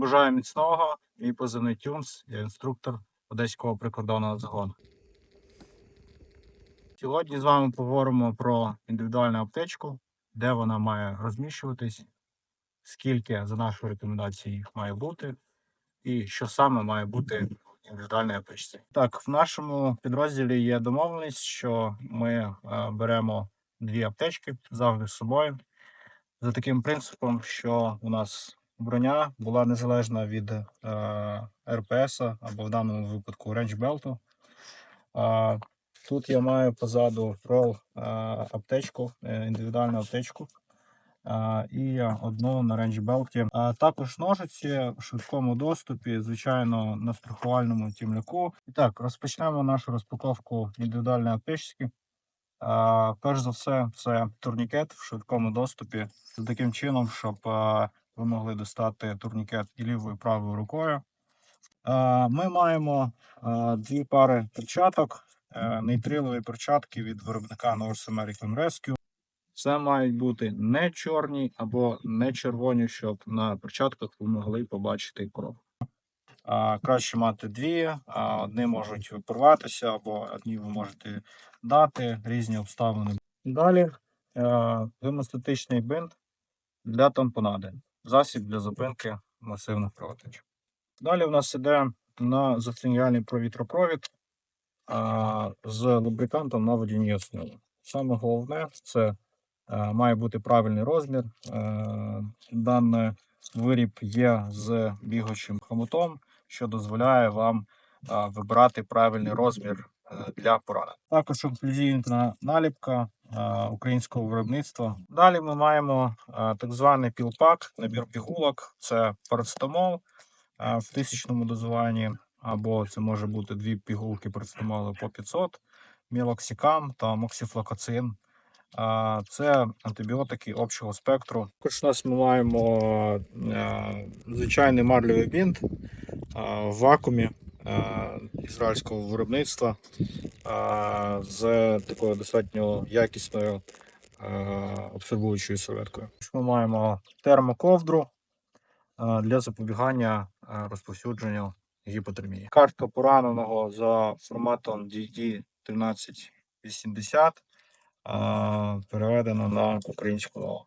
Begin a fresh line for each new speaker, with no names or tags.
Бажаю міцного. Мій позивний Тюнс, я інструктор Одеського прикордонного загону. Сьогодні з вами поговоримо про індивідуальну аптечку, де вона має розміщуватись, скільки за нашою рекомендацією їх має бути, і що саме має бути в індивідуальній аптечці. Так, в нашому підрозділі є домовленість, що ми е, беремо дві аптечки завжди з собою за таким принципом, що у нас броня була незалежна від е, РПС або в даному випадку рейнджбелту. А, тут я маю позаду рол е, аптечку, е, індивідуальну аптечку. І одну на рейнджбелті. А також ножиці в швидкому доступі, звичайно, на страхувальному тімляку. І так, розпочнемо нашу розпаковку індивідуальної аптечки. Перш за все, це турнікет в швидкому доступі таким чином, щоб а, ви могли достати турнікет лівою і правою рукою. Ми маємо дві пари перчаток, е, нейтрилові перчатки від виробника North American Rescue. Це мають бути не чорні або не червоні, щоб на перчатках ви могли побачити кров. Краще мати дві, одні можуть порватися, або одні ви можете дати різні обставини. Далі е, гемостатичний бинт для тампонади, засіб для зупинки масивних кровотеч. Далі в нас іде на застиняльний провітропровід з лубрикантом на водяній основі. Саме головне це е, має бути правильний розмір. Е, Даний виріб є з бігучим хомутом, що дозволяє вам а, вибирати правильний розмір е, для поранень. Також інклюзивна наліпка українського виробництва. Далі ми маємо так званий пілпак, набір пігулок. Це парацетамол в тисячному дозуванні, або це може бути дві пігулки парацетамолу по 500, мілоксикам та моксифлокоцин. Це антибіотики общого спектру. Також у нас ми маємо е, звичайний марлевий бінт в вакуумі ізраїльського виробництва з такою достатньо якісною абсорбуючою серветкою. Ми маємо термоковдру для запобігання розповсюдженню гіпотермії. Картка пораненого за форматом DD 1380 переведена на українську мову.